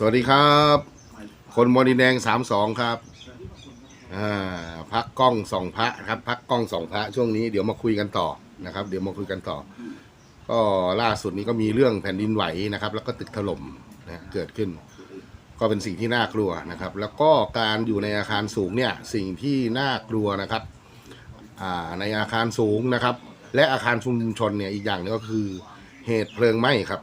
สวัสดีครับ คนมอนินแดงสามสองครับอ่าพักกล้องส่องพระครับ พักกล้องส่องพระช่วงนี้เดี๋ยวมาคุยกันต่อนะครับ เดี๋ยวมาคุยกันต่อ ก็ล่าสุดนี้ก็มีเรื่องแผ่นดินไหวนะครับ แล้วก็ตึกถล่มนะเกิดขึ้น ก็เป็นสิ่งที่น่ากลัวนะครับ แล้วก็การอยู่ในอาคารสูงเนี่ยสิ่งที่น่ากลัวนะครับอ่าในอาคารสูงนะครับ และอาคารชุมชนเนี่ยอีกอย่างหนึงก็คือเหตุเพลิงไหม้ครับ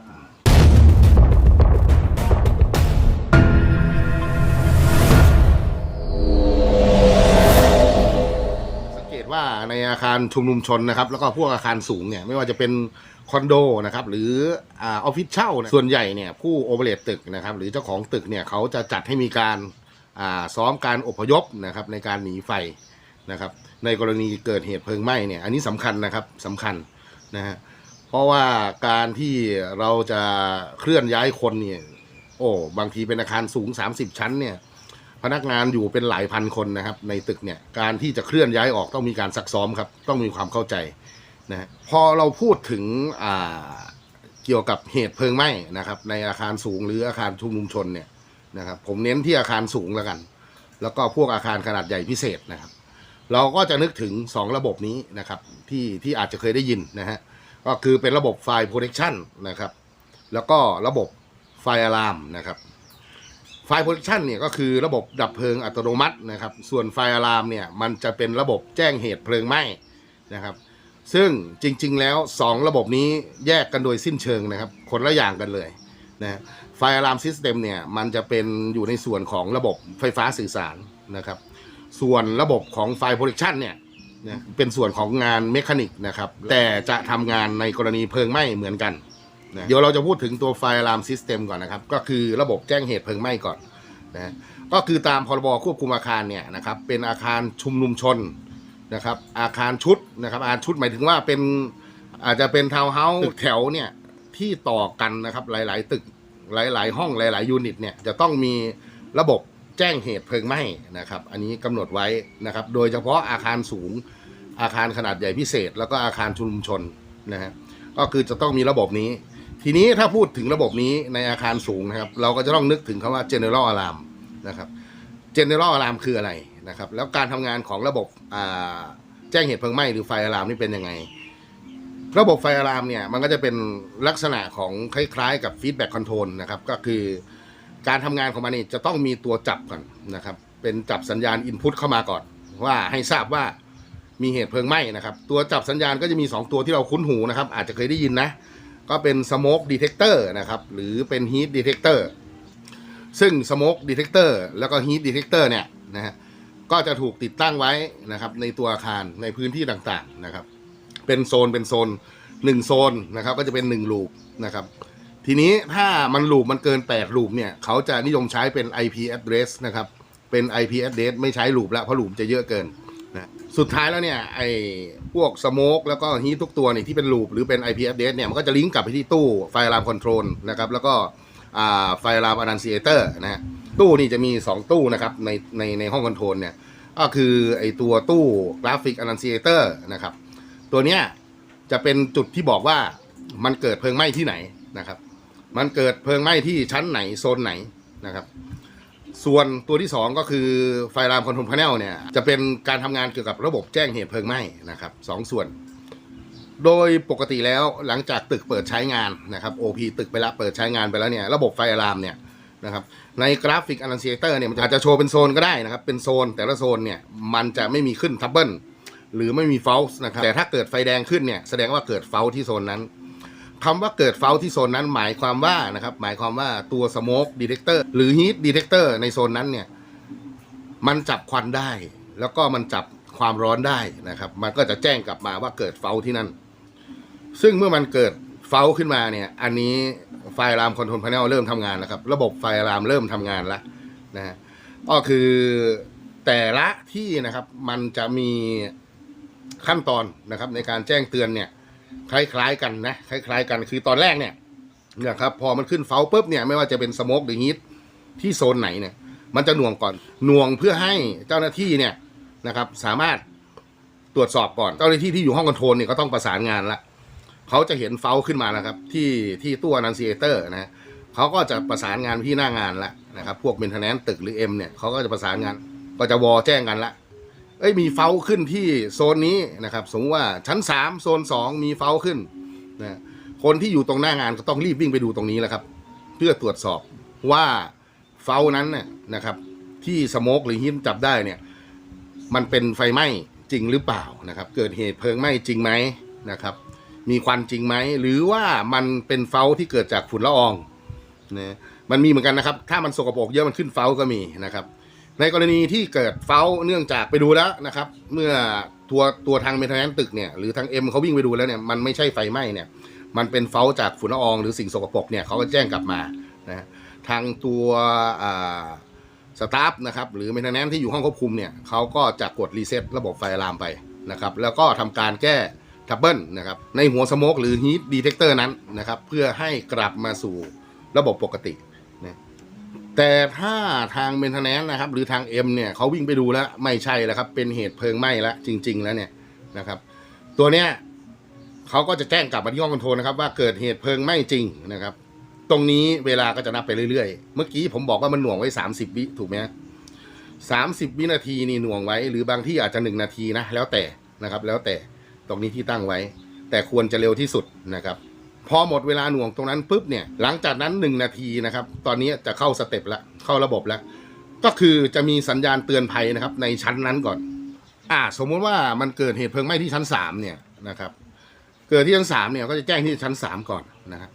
ว่าในอาคารชุมนุมชนนะครับแล้วก็พวกอาคารสูงเนี่ยไม่ว่าจะเป็นคอนโดนะครับหรือออฟฟิศเช่าเนี่ยส่วนใหญ่เนี่ยผู้โอเปเรตตึกนะครับหรือเจ้าของตึกเนี่ยเขาจะจัดให้มีการซ้อมการอพยพนะครับในการหนีไฟนะครับในกรณีเกิดเหตุเพลิงไหม้เนี่ยอันนี้สำคัญนะครับสำคัญนะฮะเพราะว่าการที่เราจะเคลื่อนย้ายคนเนี่ยโอ้บางทีเป็นอาคารสูง 30 ชั้นเนี่ย พนักงานอยู่เป็นหลายพันคนนะครับ ในตึกเนี่ยการที่จะเคลื่อนย้ายออกต้องมีการซักซ้อมครับ ต้องมีความเข้าใจนะพอเราพูดถึงอ่าเกี่ยวกับเหตุเพลิงไหม้นะครับ ในอาคารสูงหรืออาคารชุมนุมชนเนี่ยนะครับผมเน้นที่อาคารสูงแล้วกัน แล้วก็พวกอาคารขนาดใหญ่พิเศษนะครับ เราก็จะนึกถึง 2 ระบบนี้นะครับที่ที่อาจจะเคยได้ยินนะฮะก็คือเป็นระบบไฟ protection นะครับแล้วก็ระบบไฟอะลามนะครับ ไฟโปรดักชันเนี่ยก็คือระบบดับเพลิงอัตโนมัตินะครับ ส่วนไฟอะลามเนี่ยมันจะเป็นระบบแจ้งเหตุเพลิงไหม้นะครับ ซึ่งจริงๆแล้ว 2 ระบบนี้แยกกันโดยสิ้นเชิงนะครับ คนละอย่างกันเลยนะไฟอะลามซิสเต็มเนี่ยมันจะเป็นอยู่ในส่วนของระบบไฟฟ้าสื่อสารนะครับ ส่วนระบบของไฟโปรดักชันเนี่ยเป็นส่วนของงานเมคานิกนะครับ แต่จะทำงานในกรณีเพลิงไหม้เหมือนกัน นะเดี๋ยวเราจะพูดถึงตัวไฟอะลามซิสเต็มก่อนนะครับ ก็คือระบบแจ้งเหตุเพลิงไหม้ก่อนนะก็คือตามพรบควบคุมอาคารเนี่ยนะครับเป็นอาคารชุมนุมชนนะครับ อาคารชุดนะครับ อาคารชุดหมายถึงว่าเป็นอาจจะเป็นทาวน์เฮาส์ตึกแถวเนี่ยที่ต่อกันนะครับหลาย ๆ ตึกหลาย ๆ ห้องหลาย ๆ ยูนิตเนี่ยจะต้องมีระบบแจ้งเหตุเพลิงไหม้นะครับ อันนี้กำหนดไว้นะครับ โดยเฉพาะอาคารสูง อาคารขนาดใหญ่พิเศษ แล้วก็อาคารชุมนุมชนนะฮะก็คือจะต้องมีระบบนี้ ทีนี้ถ้าพูดถึงระบบนี้ในอาคารสูงนะครับ เราก็จะต้องนึกถึงคำว่า general alarm นะครับ general alarm คืออะไรนะครับ แล้วการทำงานของระบบแจ้งเหตุเพลิงไหม้หรือไฟอะลามนี่เป็นยังไง ระบบไฟอะลามเนี่ยมันก็จะเป็นลักษณะของคล้ายๆกับ feedback control นะครับ ก็คือการทำงานของมันนี่จะต้องมีตัวจับก่อนนะครับ เป็นจับสัญญาณ input เข้ามาก่อน ว่าให้ทราบว่ามีเหตุเพลิงไหม้นะครับ ตัวจับสัญญาณก็จะมี 2 ตัวที่เราคุ้นหูนะครับ อาจจะเคยได้ยินนะ ก็เป็น smoke detector นะครับ หรือเป็น heat detector ซึ่ง smoke detector แล้วก็ heat detector เนี่ยนะฮะก็จะถูกติดตั้งไว้นะครับ ในตัวอาคารในพื้นที่ต่างๆนะครับ เป็นโซนเป็นโซนหนึ่งโซนนะครับ ก็จะเป็นหนึ่งลูปนะครับ ทีนี้ถ้ามันลูปมันเกิน8ลูปเนี่ยเขาจะนิยมใช้เป็น IP address นะครับ เป็น IP address ไม่ใช้ลูปแล้วเพราะลูปจะเยอะเกินนะ สุดท้ายแล้วเนี่ยไอ้พวกสโมกแล้วก็ฮีททุกตัวเนี่ยที่เป็นลูปหรือเป็น IP address เนี่ยมันก็จะลิงก์กลับไปที่ตู้ไฟลามคอนโทรลนะครับแล้วก็ไฟลามอน n ซีเอเตอร์นะฮะตู้นี่จะมี 2 ตู้นะครับในในในห้องคอนโทรลเนี่ยก็คือไอตัวตู้กราฟิกอน n ซีเอเตอร์นะครับตัวเนี้ยจะเป็นจุดที่บอกว่ามันเกิดเพลิงไหม้ที่ไหนนะครับ มันเกิดเพลิงไหม้ที่ชั้นไหนโซนไหนนะครับ ส่วนตัวที่ 2 ก็คือไฟรามคอนโทรลพาเนลเนี่ยจะเป็นการทำงานเกี่ยวกับระบบแจ้งเหตุเพลิงไหม้นะครับสองส่วน โดยปกติแล้วหลังจากตึกเปิดใช้งานนะครับ OP ตึกไปล้วเปิดใช้งานไปแล้วเนี่ยระบบไฟอะลามเนี่ยนะครับในกราฟิกอ n น n ซีเตอร์เนี่ยมันอาจจะโชว์เป็นโซนก็ได้นะครับ เป็นโซนแต่ละโซนเนี่ยมันจะไม่มีขึ้นทับเบิลหรือไม่มีเฟลส์นะครับแต่ถ้าเกิดไฟแดงขึ้นเนี่ยแสดงว่าเกิดเฟ l ที่โซนนั้น คำว่าเกิดเฟ l ที่โซนนั้นหมายความว่านะครับหมายความว่าตัว smoke detector หรือ heat detector ในโซนนั้นเนี่ยมันจับควันได้ แล้วก็มันจับความร้อนได้นะครับ มันก็จะแจ้งกลับมาว่าเกิดเฟ l ที่นั่น ซึ่งเมื่อมันเกิดเฟ l ขึ้นมาเนี่ยอันนี้ไฟอะลามคอนโทรลพาเนลเริ่มทำงานแล้วครับ ระบบไฟอะลามเริ่มทำงานแล้วนะก็คือแต่ละที่นะครับมันจะมีขั้นตอนนะครับในการแจ้งเตือนเนี่ย คล้ายๆกันนะคล้าย ๆ กันคือตอนแรกเนี่ยเนะครับพอมันขึ้นเฝ้าปุ๊บเนี่ยไม่ว่าจะเป็นสโมกหรือฮีทที่โซนไหนเนี่ย มันจะหน่วงก่อนหน่วงเพื่อให้เจ้าหน้าที่เนี่ยนะครับ สามารถตรวจสอบก่อนเจ้าหน้าที่ที่อยู่ห้องคอนโทรลเนี่ยก็ต้องประสานงานละเขาจะเห็นเฝ้าขึ้นมานะครับ ที่ที่ตัวนันซีเอเตอร์นะเขาก็จะประสานงานที่หน้างานละนะครับ พวกเมนเทนแนนตึกหรือเอ็มเนี่ยเขาก็จะประสานงานก็จะวอแจ้งกันละ เอ้ยมีเฝ้าขึ้นที่โซนนี้นะครับ สมมติว่าชั้น 3 โซน 2 มีเฝ้าขึ้นนะคนที่อยู่ตรงหน้างานก็ต้องรีบวิ่งไปดูตรงนี้แหละครับ เพื่อตรวจสอบว่าเฝ้านั้นเนี่ยนะครับ ที่สโมกหรือฮิมจับได้เนี่ย มันเป็นไฟไหม้จริงหรือเปล่านะครับ เกิดเหตุเพลิงไหม้จริงไหมนะครับ มีควันจริงไหมหรือว่ามันเป็นเฝ้าที่เกิดจากฝุ่นละอองนะมันมีเหมือนกันนะครับ ถ้ามันสกปรกเยอะมันขึ้นเฝ้าก็มีนะครับ ในกรณีที่เกิดเฝ้าเนื่องจากไปดูแล้วนะครับ เมื่อตัวตัวทางเมทนแนนตึกเนี่ยหรือทางเอ็มเขาวิ่งไปดูแล้วเนี่ยมันไม่ใช่ไฟไหม้เนี่ยมันเป็นเฝ้าจากฝุ่นละอองหรือสิ่งสกปรกเนี่ยเขาก็แจ้งกลับมานะทางตัวสตาฟนะครับหรือเมทนแนนที่อยู่ห้องควบคุมเนี่ยเขาก็จะกดรีเซ็ตระบบไฟลามไปนะครับแล้วก็ทำการแก้ทับเบิลนะครับในหัวสโมกหรือฮีทดีเทคเตอร์นั้นนะครับเพื่อให้กลับมาสู่ระบบปกติ แต่ถ้าทางเมนเทนแนนนะครับ หรือทาง M เนี่ยเขาวิ่งไปดูแล้ว ไม่ใช่แล้วครับ เป็นเหตุเพลิงไหม้แล้วจริง ๆ แล้วเนี่ยนะครับ ตัวเนี้ยเขาก็จะแจ้งกลับมาที่ห้องคอนโทรลนะครับ ว่าเกิดเหตุเพลิงไหม้จริงนะครับ ตรงนี้เวลาก็จะนับไปเรื่อยๆ เมื่อกี้ผมบอกว่ามันหน่วงไว้ 30 วิถูกไหมสามสิบวินาทีนี่หน่วงไว้ หรือบางที่อาจจะหนึ่งนาทีนะแล้วแต่นะครับ แล้วแต่ตรงนี้ที่ตั้งไว้ แต่ควรจะเร็วที่สุดนะครับ พอหมดเวลาหน่วงตรงนั้นปุ๊บเนี่ยหลังจากนั้นหนึ่งนาทีนะครับ ตอนนี้จะเข้าสเต็ปแล้วเข้าระบบแล้ว ก็คือจะมีสัญญาณเตือนภัยนะครับ ในชั้นนั้นก่อน อ่า สมมุติว่ามันเกิดเหตุเพลิงไหม้ที่ชั้นสามเนี่ยนะครับ เกิดที่ชั้นสามเนี่ยก็จะแจ้งที่ชั้นสามก่อนนะครับ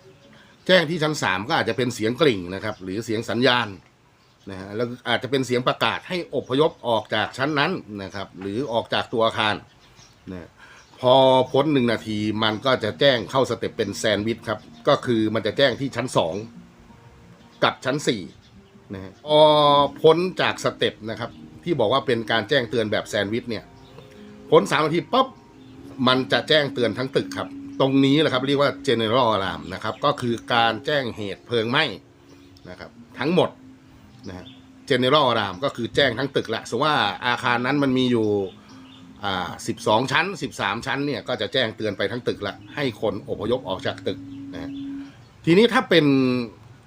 แจ้งที่ชั้นสามก็อาจจะเป็นเสียงกริ่งนะครับ หรือเสียงสัญญาณนะฮะแล้วอาจจะเป็นเสียงประกาศให้อพยพออกจากชั้นนั้นนะครับ หรือออกจากตัวอาคารนะ พอพ้นหนึ่งนาทีมันก็จะแจ้งเข้าสเต็ปเป็นแซนด์วิชครับ ก็คือมันจะแจ้งที่ชั้นสองกับชั้นสี่นะฮะพอพ้นจากสเต็ปนะครับ ที่บอกว่าเป็นการแจ้งเตือนแบบแซนด์วิชเนี่ย พ้นสามนาทีปุ๊บมันจะแจ้งเตือนทั้งตึกครับ ตรงนี้แหละครับเรียกว่า general alarm นะครับ ก็คือการแจ้งเหตุเพลิงไหม้นะครับ ทั้งหมดนะฮะ general alarm ก็คือแจ้งทั้งตึกแหละสมมติว่าอาคารนั้นมันมีอยู่ อ่า12 ชั้น 13 ชั้นเนี่ยก็จะแจ้งเตือนไปทั้งตึกละให้คนอพยพออกจากตึกนะฮะทีนี้ถ้าเป็น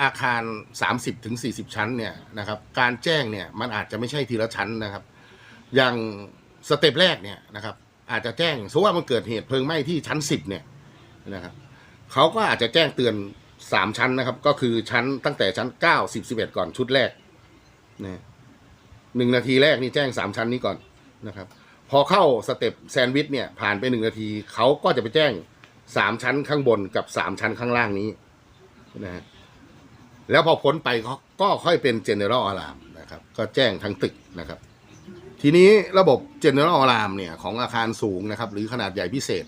อาคาร 30ถึง40 ชั้นเนี่ยนะครับการแจ้งเนี่ยมันอาจจะไม่ใช่ทีละชั้นนะครับ อย่างสเต็ปแรกเนี่ยนะครับอาจจะแจ้งสมมติว่ามันเกิดเหตุเพลิงไหม้ที่ชั้น 10เนี่ยนะครับเขาก็อาจจะแจ้งเตือน3ชั้นนะครับ ก็คือชั้นตั้งแต่ชั้น9 10 11ก่อนชุดแรกนะหนึ่งนาทีแรกนี่แจ้ง3ชั้นนี้ก่อนนะครับ พอเข้าสเต็ปแซนด์วิชเนี่ยผ่านไปหนึ่งนาทีเขาก็จะไปแจ้งสามชั้นข้างบนกับสามชั้นข้างล่างนี้นะฮะแล้วพอพ้นไปเขาก็ค่อยเป็น general alarm นะครับ ก็แจ้งทั้งตึกนะครับ ทีนี้ระบบ general alarm เนี่ยของอาคารสูงนะครับ หรือขนาดใหญ่พิเศษ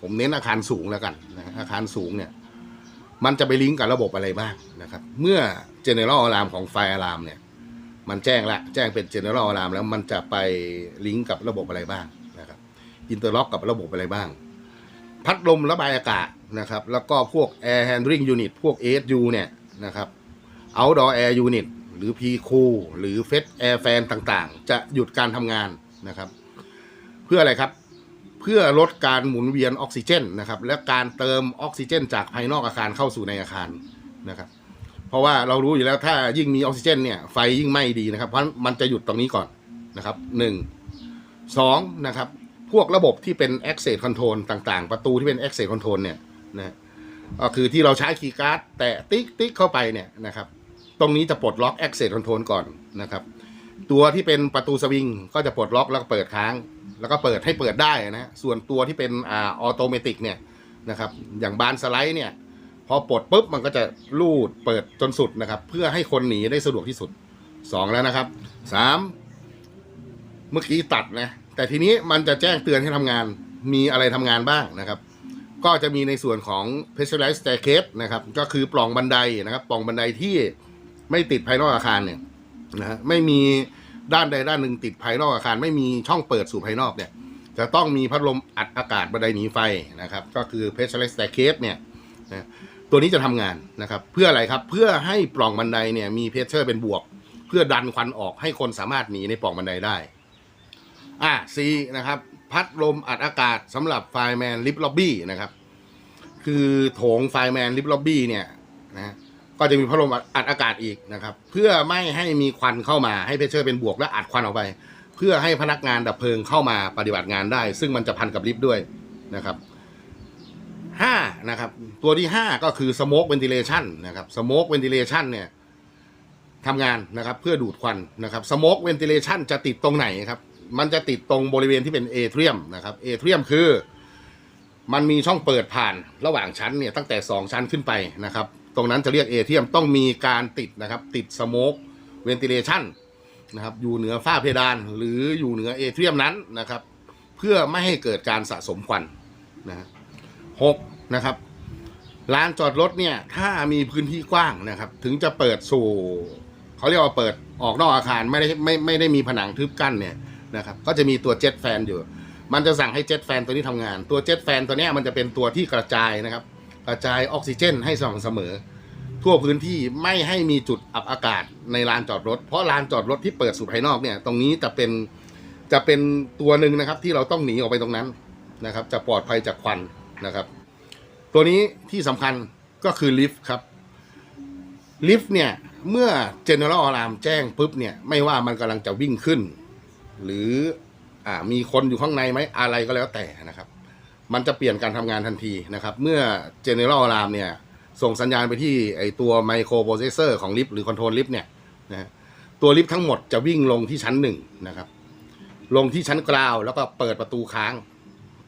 ผมเน้นอาคารสูงแล้วกันนะฮะอาคารสูงเนี่ยมันจะไปลิงก์กับระบบอะไรบ้างนะครับ เมื่อ general alarm ของ fire alarm เนี่ย มันแจ้งละแจ้งเป็น general alarm แล้วมันจะไปลิงก์กับระบบอะไรบ้างนะครับอินเตอร์ล็อกกับระบบอะไรบ้าง พัดลมระบายอากาศนะครับ แล้วก็พวก air handling unit พวก ASU เนี่ยนะครับ outdoor air unit หรือ p c o หรือ f e t air fan ต่างๆ จะหยุดการทำงานนะครับ เพื่ออะไรครับเพื่อลดการหมุนเวียนออกซิเจนนะครับ และการเติมออกซิเจน จากภายนอกอาคารเข้าสู่ในอาคารนะครับ เพราะว่าเรารู้อยู่แล้วถ้ายิ่งมีออกซิเจนเนี่ยไฟยิ่งไหม้ดีนะครับเพราะมันจะหยุดตรงนี้ก่อนนะครับหนึ่งสองนะครับพวกระบบที่เป็น access control ต่างๆ ประตูที่เป็น access control เนี่ยนะก็คือที่เราใช้คีย์การ์ดแตะติ๊กติ๊กเข้าไปเนี่ยนะครับ ตรงนี้จะปลดล็อก access control ก่อนนะครับ ตัวที่เป็นประตูสวิงก็จะปลดล็อกแล้วก็เปิดค้าง แล้วก็เปิดให้เปิดได้นะส่วนตัวที่เป็นอ่าออโตเมติกเนี่ยนะครับ อย่างบานสไลด์เนี่ย พอปลดปุ๊บมันก็จะลูดเปิดจนสุดนะครับ เพื่อให้คนหนีได้สะดวกที่สุดสองแล้วนะครับสามเมื่อกี้ตัดนะ แต่ทีนี้มันจะแจ้งเตือนให้ทำงาน มีอะไรทำงานบ้างนะครับ ก็จะมีในส่วนของ pressurized staircase นะครับ ก็คือปล่องบันไดนะครับ ปล่องบันไดที่ไม่ติดภายนอกอาคารเนี่ยนะฮะไม่มีด้านใดด้านหนึ่งติดภายนอกอาคาร ไม่มีช่องเปิดสู่ภายนอกเนี่ย จะต้องมีพัดลมอัดอากาศบันไดหนีไฟนะครับ ก็คือ pressurized staircase เนี่ยนะ ตัวนี้จะทำงานนะครับ เพื่ออะไรครับ เพื่อให้ปล่องบันไดเนี่ยมีเพชเชอร์เป็นบวก เพื่อดันควันออกให้คนสามารถหนีในปล่องบันไดได้ อะ C นะครับ พัดลมอัดอากาศสำหรับไฟแมนลิฟล็อบบี้นะครับ คือโถงไฟแมนลิฟล็อบบี้เนี่ยนะก็จะมีพัดลมอัดอากาศอีกนะครับ เพื่อไม่ให้มีควันเข้ามาให้เพชเชอร์เป็นบวกและอัดควันออกไป เพื่อให้พนักงานดับเพลิงเข้ามาปฏิบัติงานได้ ซึ่งมันจะพันกับลิฟต์ด้วยนะครับ ห้านะครับ ตัวที่ห้าก็คือ smoke ventilation นะครับ smoke ventilation เนี่ยทำงานนะครับเพื่อดูดควันนะครับ smoke ventilation จะติดตรงไหนครับมันจะติดตรงบริเวณที่เป็นเอเทียมนะครับเอเทียมคือ มันมีช่องเปิดผ่านระหว่างชั้นเนี่ยตั้งแต่ 2 ชั้นขึ้นไปนะครับ ตรงนั้นจะเรียกเอเทียมต้องมีการติดนะครับ ติดสโมกเวนติเลชันนะครับอยู่เหนือฝ้าเพดานหรืออยู่เหนือเอเทียมนั้นนะครับ เพื่อไม่ให้เกิดการสะสมควันนะฮะ หกนะครับลานจอดรถเนี่ย ถ้ามีพื้นที่กว้างนะครับ ถึงจะเปิดสู่เขาเรียกว่าเปิดออกนอกอาคารไม่ได้ไม่ไม่ได้มีผนังทึบกั้นเนี่ยนะครับ ก็จะมีตัวเจ็ตแฟนอยู่ มันจะสั่งให้เจ็ตแฟนตัวนี้ทำงาน ตัวเจ็ตแฟนตัวนี้มันจะเป็นตัวที่กระจายนะครับ กระจายออกซิเจนให้สม่ำเสมอ ทั่วพื้นที่ไม่ให้มีจุดอับอากาศในลานจอดรถ เพราะลานจอดรถที่เปิดสู่ภายนอกเนี่ย ตรงนี้จะเป็นจะเป็นตัวหนึ่งนะครับ ที่เราต้องหนีออกไปตรงนั้นนะครับ จะปลอดภัยจากควัน นะครับ ตัวนี้ที่สำคัญก็คือลิฟต์ครับ ลิฟต์เนี่ย เมื่อ General Alarm แจ้งปุ๊บเนี่ย ไม่ว่ามันกำลังจะวิ่งขึ้น หรืออมีคนอยู่ข้างในไหมอะไรก็แล้วแต่นะครับ มันจะเปลี่ยนการทำงานทันทีนะครับ เมื่อ General Alarm เนี่ย ส่งสัญญาณไปที่ไอตัวไมโครโปรเซสเซอร์ของลิฟต์หรือคอนโทรลลิฟต์เนี่ยนะตัวลิฟต์ทั้งหมดจะวิ่งลงที่ชั้นหนึ่งนะครับ ลงที่ชั้นกราวแล้วก็เปิดประตูค้าง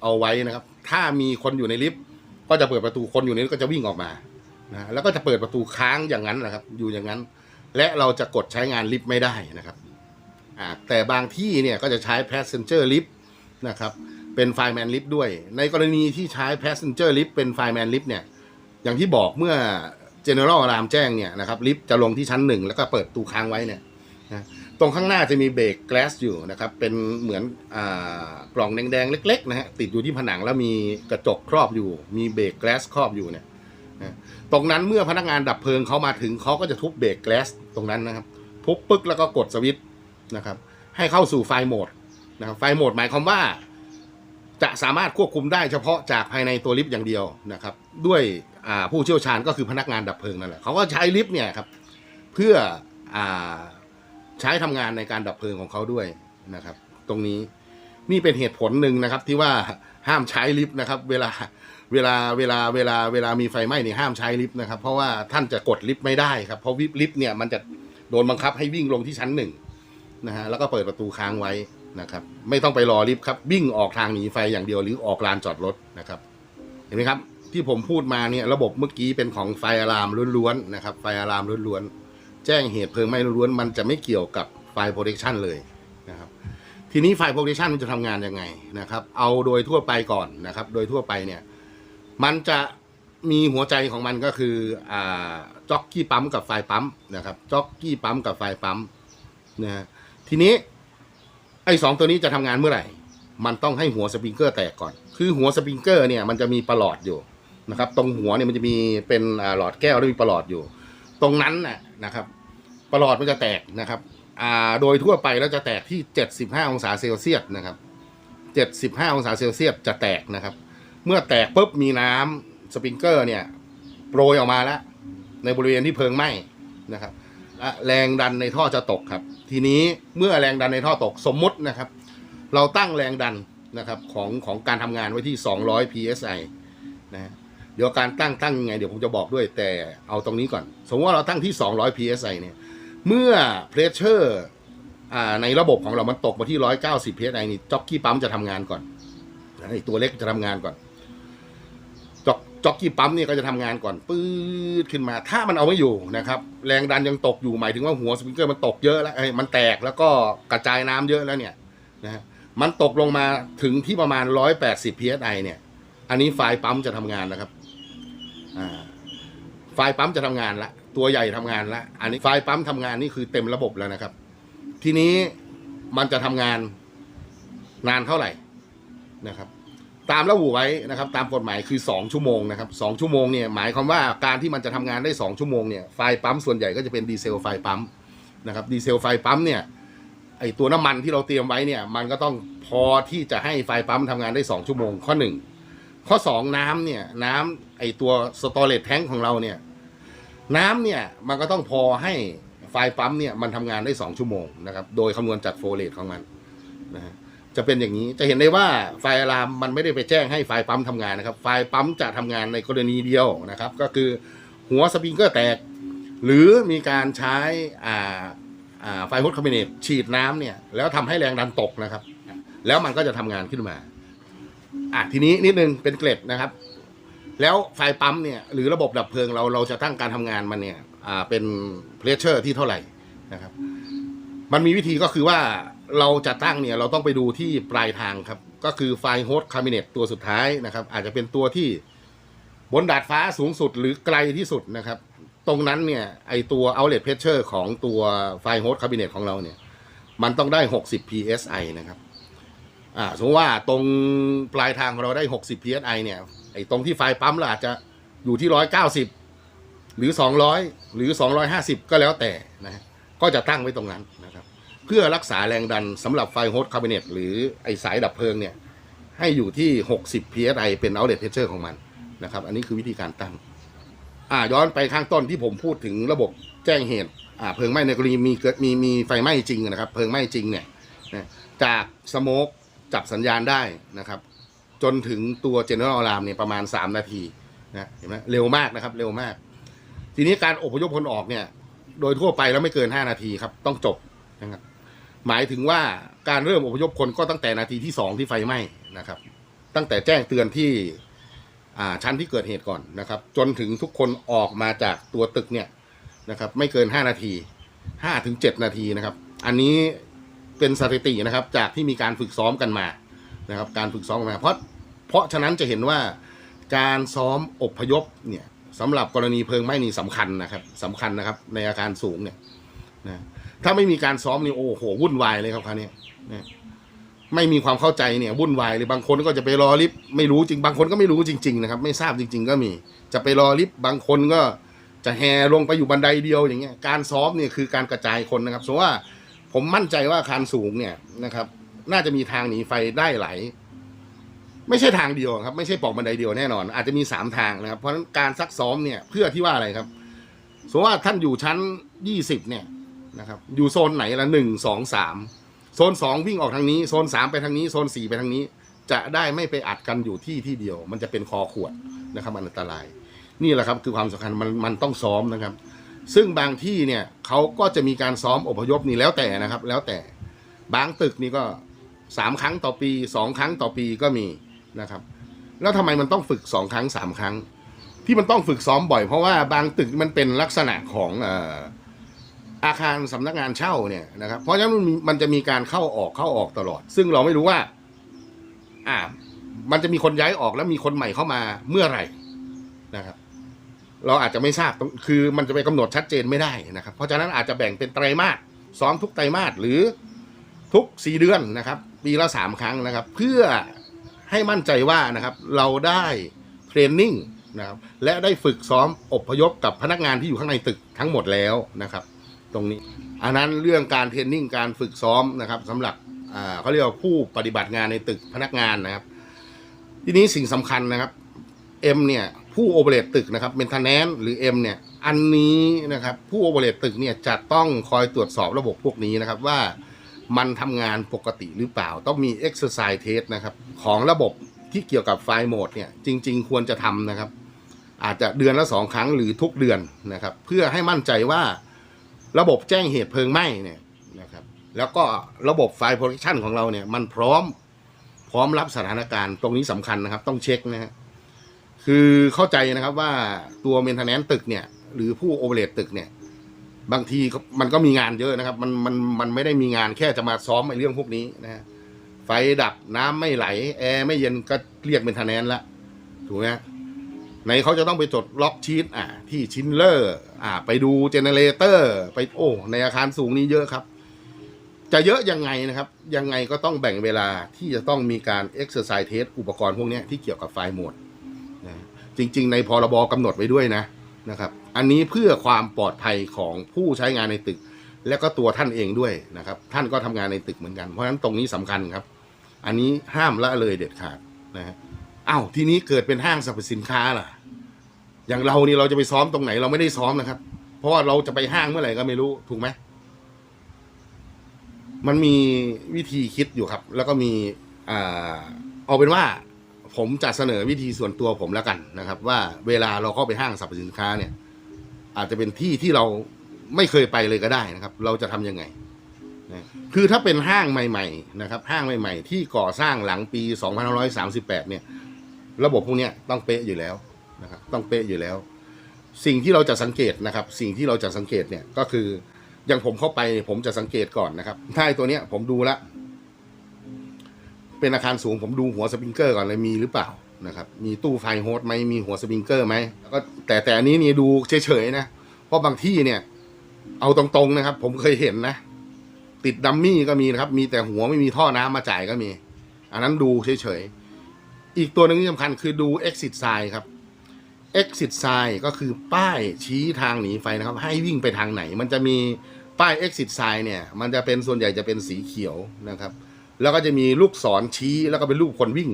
เอาไว้นะครับ ถ้ามีคนอยู่ในลิฟต์ก็จะเปิดประตูคนอยู่ในลิฟต์ก็จะวิ่งออกมานะแล้วก็จะเปิดประตูค้างอย่างนั้นนะครับ อยู่อย่างนั้น และเราจะกดใช้งานลิฟต์ไม่ได้นะครับอ่าแต่บางที่เนี่ยก็จะใช้ passenger lift นะครับเป็น fireman lift ด้วย ในกรณีที่ใช้ passenger lift เป็น fireman lift เนี่ยอย่างที่บอกเมื่อ general alarm แจ้งเนี่ยนะครับลิฟต์จะลงที่ชั้นหนึ่งแล้วก็เปิดตูค้างไว้เนี่ย นะตรงข้างหน้าจะมีเบรก glass อยู่นะครับ เป็นเหมือนอกล่องแดงๆเล็กๆนะฮะติดอยู่ที่ผนังแล้วมีกระจกครอบอยู่ มีเบรก glass ครอบอยู่เนี่ยนะตรงนั้นเมื่อพนักงานดับเพลิงเขามาถึงเขาก็จะทุบเบรก glass ตรงนั้นนะครับทุบปึ๊กแล้วก็กดสวิตช์นะครับ ให้เข้าสู่ไฟโหมดนะครับไฟโหมดหมายความว่าจะสามารถควบคุมได้เฉพาะจากภายในตัวลิฟต์อย่างเดียวนะครับ ด้วยผู้เชี่ยวชาญก็คือพนักงานดับเพลิงนั่นแหละเขาก็ใช้ลิฟต์เนี่ยครับเพื่ออ ใช้ทำงานในการดับเพลิงของเขาด้วยนะครับ ตรงนี้นี่เป็นเหตุผลหนึ่งนะครับที่ว่าห้ามใช้ลิฟต์นะครับ เวลาเวลาเวลาเวลาเวลามีไฟไหม้เนี่ยห้ามใช้ลิฟต์นะครับ เพราะว่าท่านจะกดลิฟต์ไม่ได้ครับเพราะวิลิฟต์เนี่ยมันจะโดนบังคับให้วิ่งลงที่ชั้นหนึ่งนะฮะแล้วก็เปิดประตูค้างไว้นะครับ ไม่ต้องไปรอลิฟต์ครับวิ่งออกทางหนีไฟอย่างเดียวหรือออกลานจอดรถนะครับ เห็นไหมครับ ที่ผมพูดมาเนี่ยระบบเมื่อกี้เป็นของไฟอะลามล้วนๆนะครับ ไฟอะลามล้วนๆ แจ้งเหตุเพลิงไหม้ล้วนๆมันจะไม่เกี่ยวกับไฟโปรเทคชันเลยนะครับทีนี้ไฟโปรเทคชันมันจะทำงานยังไงนะครับเอาโดยทั่วไปก่อนนะครับ โดยทั่วไปเนี่ยมันจะมีหัวใจของมันก็คืออ่าจ็อกกี้ปั๊มกับไฟปั๊มนะครับจ็อกกี้ปั๊มกับไฟปั๊มนะฮะทีนี้ไอ้สองตัวนี้จะทำงานเมื่อไหร่ มันต้องให้หัวสปริงเกอร์แตกก่อน คือหัวสปริงเกอร์เนี่ยมันจะมีประหลอดอยู่นะครับ ตรงหัวเนี่ยมันจะมีเป็นหลอดแก้วแล้วมีประหลอดอยู่ ตรงนั้นน่ะนะครับประหลอดมันจะแตกนะครับอ่าโดยทั่วไปแล้วจะแตกที่ 75 องศาเซลเซียสนะครับ 75 องศาเซลเซียสจะแตกนะครับ เมื่อแตกปุ๊บมีน้ำสปริงเกอร์เนี่ยโปรยออกมาแล้วในบริเวณที่เพลิงไหม้นะครับแรงดันในท่อจะตกครับ ทีนี้เมื่อแรงดันในท่อตกสมมุตินะครับ เราตั้งแรงดันนะครับของของการทำงานไว้ที่ 200 psi นะฮะ ดี๋ยวการตั้งตั้งยังไงเดี๋ยวผมจะบอกด้วยแต่เอาตรงนี้ก่อน สมมติว่าเราตั้งที่ 200 psi เนี่ย เมื่อเพรสเชอร์ในระบบของเรามันตกมาที่ 190 psi นี่จ็อกกี้ปั๊มจะทำงานก่อนไอตัวเล็กจะทำงานก่อนจ็อกจ็อกกี้ปั๊มเนี่ยก็จะทำงานก่อนปื๊ดขึ้นมา ถ้ามันเอาไม่อยู่นะครับ แรงดันยังตกอยู่หมายถึงว่าหัวสปริงเกอร์มันตกเยอะแล้วเอ้ยมันแตกแล้วก็กระจายน้ำเยอะแล้วเนี่ยนะมันตกลงมาถึงที่ประมาณ 180 psi เนี่ย อันนี้ไฟปั๊มจะทำงานนะครับ ไฟปั๊มจะทำงานละตัวใหญ่ทำงานละอันนี้ไฟปั๊มทำงานนี่คือเต็มระบบแล้วนะครับ ทีนี้มันจะทำงานนานเท่าไหร่นะครับ ตามระบุไว้นะครับ ตามกฎหมายคือ 2 ชั่วโมงนะครับสชั่วโมงเนี่ยหมายความว่าการที่มันจะทำงานได้ 2 ชั่วโมงเนี่ยไฟปั๊มส่วนใหญ่ก็จะเป็นดีเซลไฟปั๊มนะครับดีเซลไฟปั๊มเนี่ยไอตัวน้ำมันที่เราเตรียมไว้เนี่ยมันก็ต้องพอที่จะให้ไฟปั๊มทำงานได้ 2 ชั่วโมงข้อ 1 ข้อ2น้ำเนี่ยน้ำไอตัวสตอเรจแท้งของเราเนี่ยน้ำเนี่ยมันก็ต้องพอให้ไฟปั๊มเนี่ยมันทำงานได้2ชั่วโมงนะครับโดยคำนวณจากโฟเลตของมันนะฮะจะเป็นอย่างนี้จะเห็นได้ว่าไฟอะลามมันไม่ได้ไปแจ้งให้ไฟปั๊มทำงานนะครับ ไฟปั๊มจะทำงานในกรณีเดียวนะครับ ก็คือหัวสปริงเกอร์แตก หรือมีการใช้อ่าอ่าไฟฮดคอมบิเนตฉีดน้ำเนี่ยแล้วทำให้แรงดันตกนะครับ แล้วมันก็จะทำงานขึ้นมา อะทีนี้นิดนึงเป็นเกล็ดนะครับ แล้วไฟปั๊มเนี่ยหรือระบบดับเพลิงเราเราจะตั้งการทำงานมันเนี่ยอ่าเป็นเพรสเชอร์ที่เท่าไหร่นะครับ มันมีวิธีก็คือว่าเราจะตั้งเนี่ยเราต้องไปดูที่ปลายทางครับ ก็คือไฟโฮสต์คาบิเนตตัวสุดท้ายนะครับ อาจจะเป็นตัวที่บนดาดฟ้าสูงสุดหรือไกลที่สุดนะครับ ตรงนั้นเนี่ยไอตัว outlet pressure ของตัวไฟโฮสต์คาบิเนตของเราเนี่ย มันต้องได้ 60 psi นะครับ อ่าสมมติว่าตรงปลายทางของเราได้ 60 psi เนี่ยไอ้ตรงที่ไฟปั๊มเราอาจจะอยู่ที่ 190 หรือ 200 หรือ 250 ก็แล้วแต่นะฮะก็จะตั้งไว้ตรงนั้นนะครับ เพื่อรักษาแรงดันสำหรับไฟโฮสต์คาบิเนตหรือไอ้สายดับเพลิงเนี่ยให้อยู่ที่ 60 psi เป็น outlet pressure ของมันนะครับ อันนี้คือวิธีการตั้ง อ่าย้อนไปข้างต้นที่ผมพูดถึงระบบแจ้งเหตุอ่าเพลิงไหม้ในกรณีมีเกิดมีมีไฟไหม้จริงนะครับ เพลิงไหม้จริงเนี่ยนะจากสโมก จับสัญญาณได้นะครับ จนถึงตัว General Alarm เนี่ยประมาณ 3 นาทีนะเห็นไหมเร็วมากนะครับ เร็วมาก ทีนี้การอพยพคนออกเนี่ย โดยทั่วไปแล้วไม่เกิน 5 นาทีครับ ต้องจบนะครับหมายถึงว่าการเริ่มอพยพคนก็ตั้งแต่นาทีที่ 2 ที่ไฟไหม้นะครับ ตั้งแต่แจ้งเตือนที่ชั้นที่เกิดเหตุก่อนนะครับ จนถึงทุกคนออกมาจากตัวตึกเนี่ยนะครับ ไม่เกิน 5 นาที5ถึง7นาทีนะครับ อันนี้ เป็นสถิตินะครับ จากที่มีการฝึกซ้อมกันมานะครับ การฝึกซ้อมกันมาเพราะเพราะฉะนั้นจะเห็นว่าการซ้อมอบพยพเนี่ยสำหรับกรณีเพลิงไหม้นี่สำคัญนะครับสำคัญนะครับ ในอาคารสูงเนี่ยนะถ้าไม่มีการซ้อมนี่โอ้โหวุ่นวายเลยครับคราวนี้นะไม่มีความเข้าใจเนี่ยวุ่นวายเลยบางคนก็จะไปรอลิฟต์ไม่รู้จริง บางคนก็ไม่รู้จริง ๆ นะครับ ไม่ทราบจริง ๆ ก็มี จะไปรอลิฟต์บางคนก็จะแห่ลงไปอยู่บันไดเดียวอย่างเงี้ยการซ้อมเนี่ยคือการกระจายคนนะครับสมมติว่า ผมมั่นใจว่าอาคารสูงเนี่ยนะครับ น่าจะมีทางหนีไฟได้หลายไม่ใช่ทางเดียวครับ ไม่ใช่ปองบันไดเดียวแน่นอน อาจจะมีสามทางนะครับ เพราะฉะนั้นการซักซ้อมเนี่ยเพื่อที่ว่าอะไรครับสมมติว่าท่านอยู่ชั้นยี่สิบเนี่ยนะครับ อยู่โซนไหนละหนึ่งสองสามโซนสองวิ่งออกทางนี้โซนสามไปทางนี้โซนสี่ไปทางนี้ จะได้ไม่ไปอัดกันอยู่ที่ที่เดียว มันจะเป็นคอขวดนะครับอันตราย นี่แหละครับคือความสำคัญมันมันต้องซ้อมนะครับ ซึ่งบางที่เนี่ยเขาก็จะมีการซ้อมอพยพนี่แล้วแต่นะครับ แล้วแต่บางตึกนี่ก็สามครั้งต่อปีสองครั้งต่อปีก็มีนะครับ แล้วทำไมมันต้องฝึกสองครั้งสามครั้ง ที่มันต้องฝึกซ้อมบ่อยเพราะว่าบางตึกมันเป็นลักษณะของอาคารสำนักงานเช่าเนี่ยนะครับเพราะฉะนั้นมันจะมีการเข้าออกเข้าออกตลอด ซึ่งเราไม่รู้ว่า อ่า มันจะมีคนย้ายออกแล้วมีคนใหม่เข้ามาเมื่อไหร่นะครับ เราอาจจะไม่ทราบคือมันจะไปกำหนดชัดเจนไม่ได้นะครับ เพราะฉะนั้นอาจจะแบ่งเป็นไตรมาสซ้อมทุกไตรมาสหรือทุกสี่เดือนนะครับ ปีละสามครั้งนะครับ เพื่อให้มั่นใจว่านะครับ เราได้เทรนนิ่งนะครับ และได้ฝึกซ้อมอบพยพกับพนักงานที่อยู่ข้างในตึกทั้งหมดแล้วนะครับ ตรงนี้ อันนั้นเรื่องการเทรนนิ่งการฝึกซ้อมนะครับสำหรับเขาเรียกว่าผู้ปฏิบัติงานในตึกพนักงานนะครับ ทีนี้สิ่งสำคัญนะครับ M เนี่ย ผู้โอเปเรตตึกนะครับเมนเทนแนนหรือ M เนี่ยอันนี้นะครับผู้โอเปเรตตึกเนี่ยจะต้องคอยตรวจสอบระบบพวกนี้นะครับว่ามันทำงานปกติหรือเปล่า ต้องมี Exercise Test นะครับของระบบที่เกี่ยวกับไฟล์โหมดเนี่ยจริง ๆ ควรจะทำนะครับ อาจจะเดือนละสองครั้งหรือทุกเดือนนะครับ เพื่อให้มั่นใจว่าระบบแจ้งเหตุเพลิงไหม้เนี่ยนะครับ แล้วก็ระบบไฟล์โปร c กชันของเราเนี่ยมันพร้อมพร้อมรับสถานการณ์ตรงนี้สำคัญนะครับ ต้องเช็คนะฮะ คือเข้าใจนะครับว่าตัวเมนเทนแนนตึกเนี่ย หรือผู้โอเปเรตตึกเนี่ย บางทีมันก็มีงานเยอะนะครับ มันมันมันไม่ได้มีงานแค่จะมาซ้อมไอ้เรื่องพวกนี้นะฮะไฟดับน้ำไม่ไหล แอร์ไม่เย็นก็เรียกเมนเทนแนนละถูกไหมในเขาจะต้องไปจดล็อกชีตอ่าที่ชินเลอร์อ่า ไปดูเจเนเรเตอร์ไปโอ้ในอาคารสูงนี้เยอะครับ จะเยอะยังไงนะครับ ยังไงก็ต้องแบ่งเวลาที่จะต้องมีการเอ็กซ์ไซส์เทสอุปกรณ์พวกนี้ที่เกี่ยวกับไฟล์โหมด จริง ๆ ในพรบกำหนดไว้ด้วยนะนะครับ อันนี้เพื่อความปลอดภัยของผู้ใช้งานในตึก และก็ตัวท่านเองด้วยนะครับ ท่านก็ทำงานในตึกเหมือนกันเพราะฉะนั้นตรงนี้สำคัญครับ อันนี้ห้ามละเลยเด็ดขาดนะฮะอ้าวทีนี้เกิดเป็นห้างสรรพสินค้าล่ะ อย่างเรานี่เราจะไปซ้อมตรงไหนเราไม่ได้ซ้อมนะครับ เพราะว่าเราจะไปห้างเมื่อไหร่ก็ไม่รู้ถูกไหมมันมีวิธีคิดอยู่ครับ แล้วก็มีอ่าเอาเป็นว่า ผมจะเสนอวิธีส่วนตัวผมแล้วกันนะครับ ว่าเวลาเราเข้าไปห้างสรรพสินค้าเนี่ย อาจจะเป็นที่ที่เราไม่เคยไปเลยก็ได้นะครับ เราจะทำยังไงนะคือถ้าเป็นห้างใหม่ ๆ นะครับ ห้างใหม่ ๆ ที่ก่อสร้างหลังปี 2538 เนี่ย ระบบพวกนี้ต้องเป๊ะอยู่แล้วนะครับ ต้องเป๊ะอยู่แล้ว สิ่งที่เราจะสังเกตนะครับ สิ่งที่เราจะสังเกตเนี่ยก็คืออย่างผมเข้าไปผมจะสังเกตก่อนนะครับถ้าตัวเนี้ยผมดูละ เป็นอาคารสูงผมดูหัวสปริงเกอร์ก่อนเลยมีหรือเปล่านะครับ มีตู้ไฟโฮสต์ไหมมีหัวสปริงเกอร์ไหมแล้วก็แต่แต่อันนี้นี่ดูเฉยๆนะ เพราะบางที่เนี่ย เอาตรงๆนะครับ ผมเคยเห็นนะ ติดดัมมี่ก็มีนะครับ มีแต่หัวไม่มีท่อน้ำมาจ่ายก็มี อันนั้นดูเฉยๆ อีกตัวหนึ่งที่สำคัญคือดู exit sign ครับ exit sign ก็คือป้ายชี้ทางหนีไฟนะครับ ให้วิ่งไปทางไหน มันจะมีป้าย exit sign เนี่ย มันจะเป็นส่วนใหญ่จะเป็นสีเขียวนะครับ แล้วก็จะมีลูกศรชี้แล้วก็เป็นรูปคนวิ่ง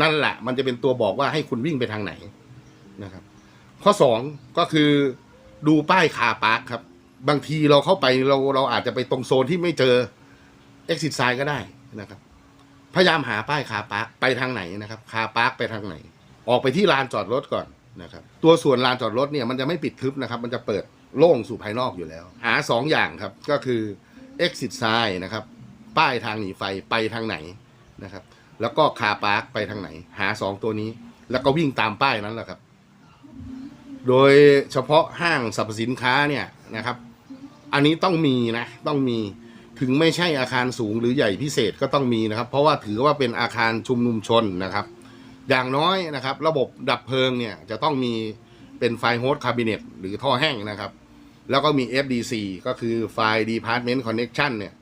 นั่นแหละ มันจะเป็นตัวบอกว่าให้คุณวิ่งไปทางไหนนะครับ ข้อสองก็คือดูป้ายคาปาร์คครับ บางทีเราเข้าไปเราเราอาจจะไปตรงโซนที่ไม่เจอ exit sign ก็ได้นะครับ พยายามหาป้ายคาปาร์คไปทางไหนนะครับคาปาร์คไปทางไหน ออกไปที่ลานจอดรถก่อนนะครับ ตัวส่วนลานจอดรถเนี่ยมันจะไม่ปิดทึบนะครับ มันจะเปิดโล่งสู่ภายนอกอยู่แล้ว หาสองอย่างครับก็คือ exit sign นะครับ ป้ายทางหนีไฟไปทางไหนนะครับ แล้วก็คาปาร์คไปทางไหน หาสองตัวนี้ แล้วก็วิ่งตามป้ายนั้นแหละครับ โดยเฉพาะห้างสรรพสินค้าเนี่ยนะครับ อันนี้ต้องมีนะ ต้องมีถึงไม่ใช่อาคารสูงหรือใหญ่พิเศษก็ต้องมีนะครับ เพราะว่าถือว่าเป็นอาคารชุมนุมชนนะครับ อย่างน้อยนะครับ ระบบดับเพลิงเนี่ยจะต้องมีเป็นไฟโฮสต์คาบิเนตหรือท่อแห้งนะครับ แล้วก็มี FDC ก็คือไฟ Department Connection เนี่ย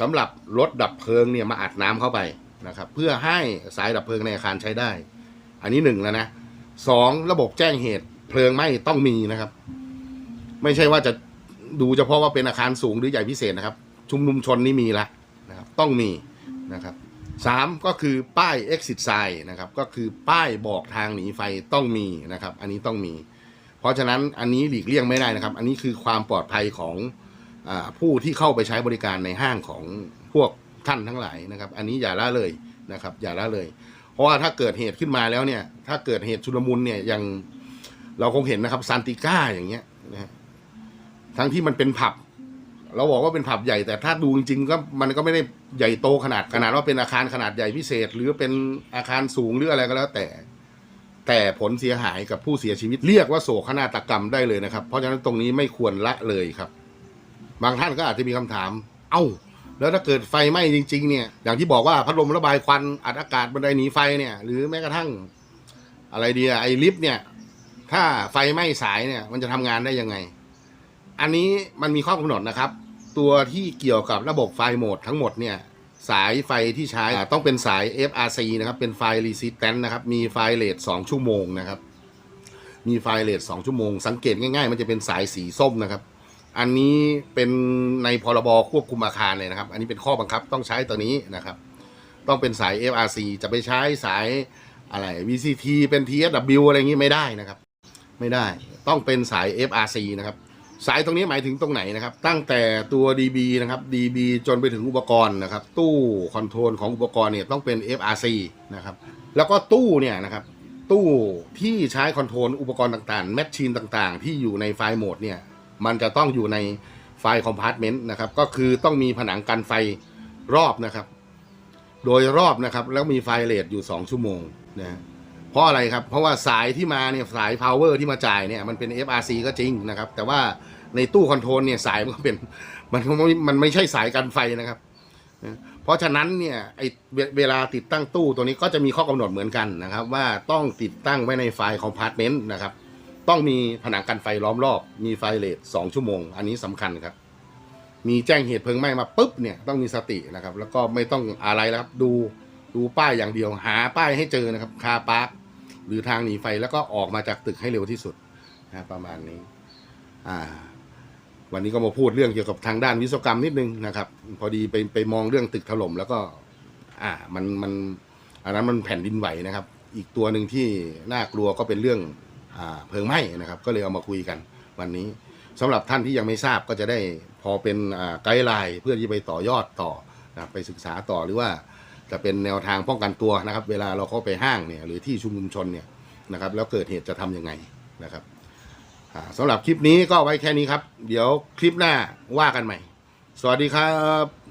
สำหรับรถดับเพลิงเนี่ยมาอัดน้ำเข้าไปนะครับ เพื่อให้สายดับเพลิงในอาคารใช้ได้ อันนี้หนึ่งแล้วนะสองระบบแจ้งเหตุเพลิงไหม้ต้องมีนะครับ ไม่ใช่ว่าจะดูเฉพาะว่าเป็นอาคารสูงหรือใหญ่พิเศษนะครับ ชุมนุมชนนี่มีละนะครับ ต้องมีนะครับสามก็คือป้าย exit sign นะครับ ก็คือป้ายบอกทางหนีไฟต้องมีนะครับ อันนี้ต้องมี เพราะฉะนั้นอันนี้หลีกเลี่ยงไม่ได้นะครับ อันนี้คือความปลอดภัยของ ผู้ที่เข้าไปใช้บริการในห้างของพวกท่านทั้งหลายนะครับ อันนี้อย่าละเลยนะครับ อย่าละเลย เพราะว่าถ้าเกิดเหตุขึ้นมาแล้วเนี่ย ถ้าเกิดเหตุชุลมุนเนี่ยอย่างเราคงเห็นนะครับซันติก้าอย่างเงี้ยนะฮะทั้งที่มันเป็นผับ เราบอกว่าเป็นผับใหญ่แต่ถ้าดูจริงๆก็มันก็ไม่ได้ใหญ่โตขนาดขนาดว่าเป็นอาคารขนาดใหญ่พิเศษ หรือเป็นอาคารสูงหรืออะไรก็แล้วแต่ แต่ผลเสียหายกับผู้เสียชีวิตเรียกว่าโศกนาฏกรรมได้เลยนะครับ เพราะฉะนั้นตรงนี้ไม่ควรละเลยครับ บางท่านก็อาจจะมีคำถาม เอ้า แล้วถ้าเกิดไฟไหม้จริง ๆ เนี่ย อย่างที่บอกว่าพัดลมระบายควันอัดอากาศบันไดหนีไฟเนี่ย หรือแม้กระทั่งอะไรดีอะไอลิฟต์เนี่ย ถ้าไฟไหม้สายเนี่ย มันจะทำงานได้ยังไง อันนี้มันมีข้อกำหนดนะครับ ตัวที่เกี่ยวกับระบบไฟโหมดทั้งหมดเนี่ย สายไฟที่ใช้อ่าต้องเป็นสาย FRC นะครับ เป็นไฟ resistant นะครับ มีไฟเลท2ชั่วโมงนะครับ มีไฟเลท2ชั่วโมง สังเกตง่ายๆ มันจะเป็นสายสีส้มนะครับ อันนี้เป็นในพรบควบคุมอาคารเลยนะครับ อันนี้เป็นข้อบังคับต้องใช้ตัวนี้นะครับ ต้องเป็นสาย FRC จะไปใช้สายอะไร VCT เป็น TSW อะไรอย่างนี้ไม่ได้นะครับ ไม่ได้ต้องเป็นสาย FRC นะครับ สายตรงนี้หมายถึงตรงไหนนะครับ ตั้งแต่ตัว DB นะครับ DB จนไปถึงอุปกรณ์นะครับ ตู้คอนโทรลของอุปกรณ์เนี่ยต้องเป็น FRC นะครับ แล้วก็ตู้เนี่ยนะครับตู้ที่ใช้คอนโทรลอุปกรณ์ต่างๆ แมชชีนต่างๆ ที่อยู่ในไฟล์โหมดเนี่ย มันจะต้องอยู่ในไฟล์คอมพาร์ตเมนต์นะครับ ก็คือต้องมีผนังกันไฟรอบนะครับ โดยรอบนะครับ แล้วมีไฟเลทอยู่ 2 ชั่วโมงนะเพราะอะไรครับ เพราะว่าสายที่มาเนี่ยสาย power ที่มาจ่ายเนี่ยมันเป็น FRC ก็จริงนะครับ แต่ว่าในตู้คอนโทรลเนี่ยสายมันก็เป็นมันไม่มันไม่ใช่สายกันไฟนะครับเพราะฉะนั้นเนี่ยไอเวลาติดตั้งตู้ตัวนี้ก็จะมีข้อกำหนดเหมือนกันนะครับ ว่าต้องติดตั้งไว้ในไฟล์คอมพาร์ตเมนต์นะครับ ต้องมีผนังกันไฟล้อมรอบ มีไฟเลทสองชั่วโมง อันนี้สำคัญครับ มีแจ้งเหตุเพลิงไหม้มาปุ๊บเนี่ยต้องมีสตินะครับ แล้วก็ไม่ต้องอะไรแล้วครับดูดูป้ายอย่างเดียวหาป้ายให้เจอนะครับคาปาร์คหรือทางหนีไฟแล้วก็ออกมาจากตึกให้เร็วที่สุดนะประมาณนี้อ่าวันนี้ก็มาพูดเรื่องเกี่ยวกับทางด้านวิศวกรรมนิดนึงนะครับ พอดีไปไปมองเรื่องตึกถล่มแล้วก็ อ่ามันมันอันนั้นมันแผ่นดินไหวนะครับ อีกตัวหนึ่งที่น่ากลัวก็เป็นเรื่อง เพลิงไหม้นะครับ ก็เลยเอามาคุยกันวันนี้สำหรับท่านที่ยังไม่ทราบก็จะได้พอเป็นไกด์ไลน์เพื่อที่ไปต่อยอดต่อนะไปศึกษาต่อหรือว่าจะเป็นแนวทางป้องกันตัวนะครับ เวลาเราเข้าไปห้างเนี่ยหรือที่ชุมนุมชนเนี่ยนะครับ แล้วเกิดเหตุจะทำยังไงนะครับอ่าสำหรับคลิปนี้ก็ไว้แค่นี้ครับ เดี๋ยวคลิปหน้าว่ากันใหม่ สวัสดีครับ